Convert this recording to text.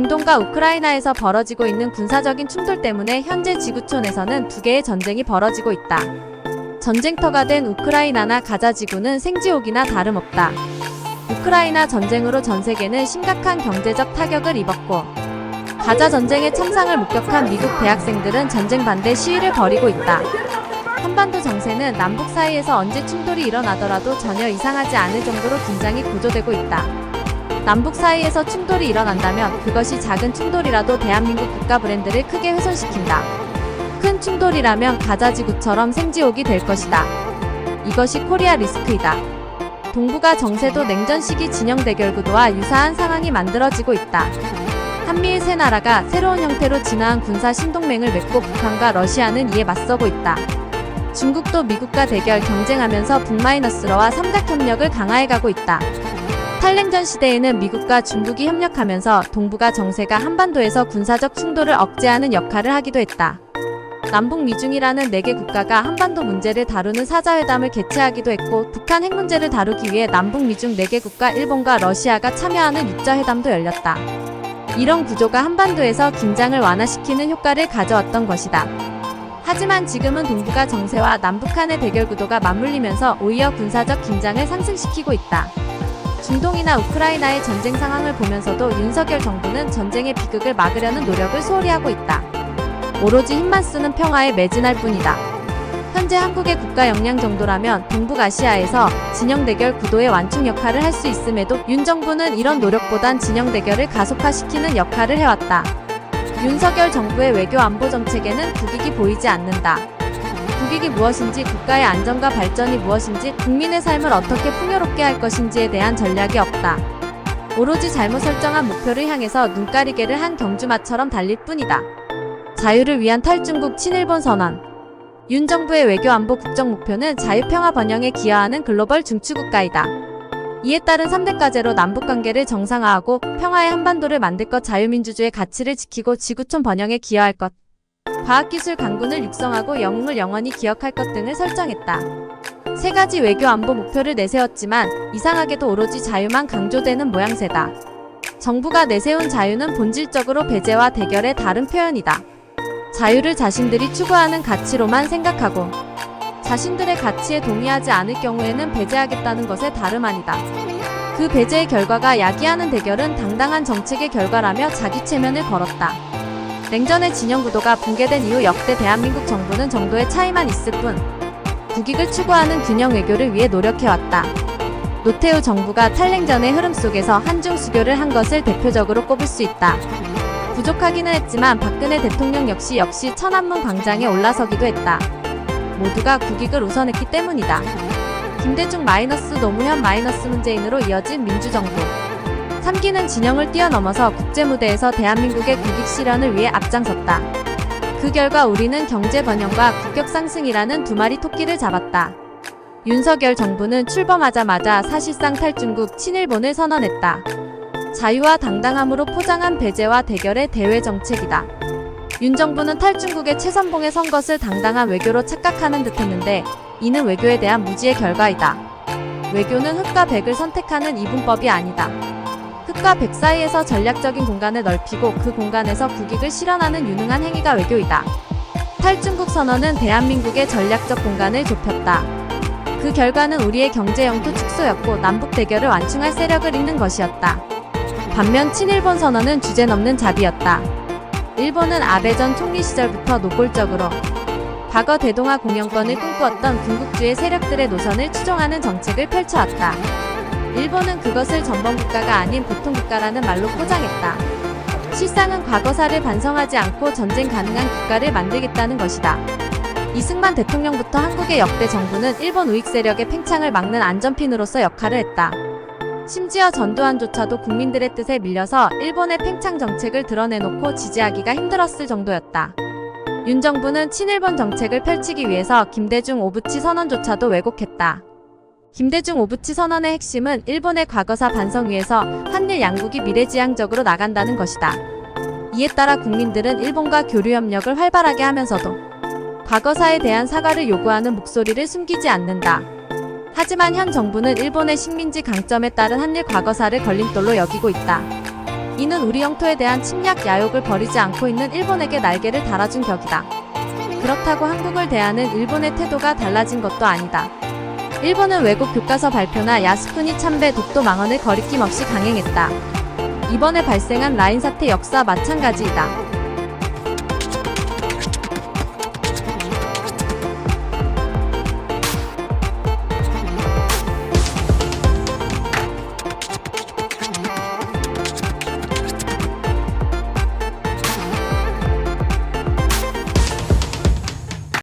중동과 우크라이나에서 벌어지고 있는 군사적인 충돌 때문에 현재 지구촌에서는 두 개의 전쟁이 벌어지고 있다. 전쟁터가 된 우크라이나나 가자 지구는 생지옥이나 다름없다. 우크라이나 전쟁으로 전 세계는 심각한 경제적 타격을 입었고 가자 전쟁의 참상을 목격한 미국 대학생들은 전쟁 반대 시위를 벌이고 있다. 한반도 정세는 남북 사이에서 언제 충돌이 일어나더라도 전혀 이상하지 않을 정도로 긴장이 고조되고 있다. 남북 사이에서 충돌이 일어난다면 그것이 작은 충돌이라도 대한민국 국가 브랜드를 크게 훼손시킨다. 큰 충돌이라면 가자지구처럼 생지옥이 될 것이다. 이것이 코리아 리스크이다. 동북아 정세도 냉전 시기 진영 대결 구도와 유사한 상황이 만들어지고 있다. 한미일 세 나라가 새로운 형태로 진화한 군사 신동맹을 맺고 북한과 러시아는 이에 맞서고 있다. 중국도 미국과 대결 경쟁하면서 북마이너스러와 삼각협력을 강화해가고 있다. 탈냉전 시대에는 미국과 중국이 협력하면서 동북아 정세가 한반도에서 군사적 충돌을 억제하는 역할을 하기도 했다. 남북 미중이라는 네개 국가가 한반도 문제를 다루는 사자회담을 개최하기도 했고 북한 핵 문제를 다루기 위해 남북 미중 네개 국가 일본과 러시아가 참여하는 육자회담도 열렸다. 이런 구조가 한반도에서 긴장을 완화시키는 효과를 가져왔던 것이다. 하지만 지금은 동북아 정세와 남북한의 대결 구도가 맞물리면서 오히려 군사적 긴장을 상승시키고 있다. 중동이나 우크라이나의 전쟁 상황을 보면서도 윤석열 정부는 전쟁의 비극을 막으려는 노력을 소홀히 하고 있다. 오로지 힘만 쓰는 평화에 매진할 뿐이다. 현재 한국의 국가 역량 정도라면 동북아시아에서 진영 대결 구도의 완충 역할을 할 수 있음에도 윤 정부는 이런 노력보단 진영 대결을 가속화시키는 역할을 해왔다. 윤석열 정부의 외교 안보 정책에는 국익이 보이지 않는다. 국익이 무엇인지 국가의 안전과 발전이 무엇인지 국민의 삶을 어떻게 풍요롭게 할 것인지에 대한 전략이 없다. 오로지 잘못 설정한 목표를 향해서 눈가리개를 한 경주마처럼 달릴 뿐이다. 자유를 위한 탈중국 친일본 선언. 윤 정부의 외교 안보 국정 목표는 자유평화 번영에 기여하는 글로벌 중추국가이다. 이에 따른 3대 과제로 남북 관계를 정상화하고 평화의 한반도를 만들 것 자유민주주의 가치를 지키고 지구촌 번영에 기여할 것. 과학기술 강군을 육성하고 영웅을 영원히 기억할 것 등을 설정했다. 세 가지 외교 안보 목표를 내세웠지만 이상하게도 오로지 자유만 강조되는 모양새다. 정부가 내세운 자유는 본질적으로 배제와 대결의 다른 표현이다. 자유를 자신들이 추구하는 가치로만 생각하고 자신들의 가치에 동의하지 않을 경우에는 배제하겠다는 것에 다름 아니다. 그 배제의 결과가 야기하는 대결은 당당한 정책의 결과라며 자기 체면을 걸었다. 냉전의 진영 구도가 붕괴된 이후 역대 대한민국 정부는 정도의 차이만 있을 뿐 국익을 추구하는 균형 외교를 위해 노력해왔다. 노태우 정부가 탈냉전의 흐름 속에서 한중 수교를 한 것을 대표적으로 꼽을 수 있다. 부족하기는 했지만 박근혜 대통령 역시 역시 천안문 광장에 올라서기도 했다. 모두가 국익을 우선했기 때문이다. 김대중 마이너스 노무현 마이너스 문재인으로 이어진 민주정부. 3기는 진영을 뛰어넘어서 국제무대에서 대한민국의 국익 실현을 위해 앞장섰다. 그 결과 우리는 경제 번영과 국격 상승이라는 두 마리 토끼를 잡았다. 윤석열 정부는 출범하자마자 사실상 탈중국 친일본을 선언했다. 자유와 당당함으로 포장한 배제와 대결의 대외 정책이다. 윤 정부는 탈중국의 최선봉에 선 것을 당당한 외교로 착각하는 듯 했는데 이는 외교에 대한 무지의 결과이다. 외교는 흑과 백을 선택하는 이분법이 아니다. 흑과 백 사이에서 전략적인 공간을 넓히고 그 공간에서 국익을 실현하는 유능한 행위가 외교이다. 탈중국 선언은 대한민국의 전략적 공간을 좁혔다. 그 결과는 우리의 경제 영토 축소였고 남북 대결을 완충할 세력을 잇는 것이었다. 반면 친일본 선언은 주제 넘는 자비였다. 일본은 아베 전 총리 시절부터 노골적으로 과거 대동아 공영권을 꿈꾸었던 군국주의 세력들의 노선을 추종하는 정책을 펼쳐왔다. 일본은 그것을 전범국가가 아닌 보통국가라는 말로 포장했다. 실상은 과거사를 반성하지 않고 전쟁 가능한 국가를 만들겠다는 것이다. 이승만 대통령부터 한국의 역대 정부는 일본 우익 세력의 팽창을 막는 안전핀으로서 역할을 했다. 심지어 전두환조차도 국민들의 뜻에 밀려서 일본의 팽창 정책을 드러내놓고 지지하기가 힘들었을 정도였다. 윤 정부는 친일본 정책을 펼치기 위해서 김대중 오부치 선언조차도 왜곡했다. 김대중 오부치 선언의 핵심은 일본의 과거사 반성 위에서 한일 양국이 미래지향적으로 나간다는 것이다. 이에 따라 국민들은 일본과 교류 협력을 활발하게 하면서도 과거사에 대한 사과를 요구하는 목소리를 숨기지 않는다. 하지만 현 정부는 일본의 식민지 강점에 따른 한일 과거사를 걸림돌로 여기고 있다. 이는 우리 영토에 대한 침략 야욕을 버리지 않고 있는 일본에게 날개를 달아준 격이다. 그렇다고 한국을 대하는 일본의 태도가 달라진 것도 아니다. 일본은 외국 교과서 발표나 야스쿠니 참배 독도 망언을 거리낌 없이 강행했다. 이번에 발생한 라인 사태 역사 마찬가지이다.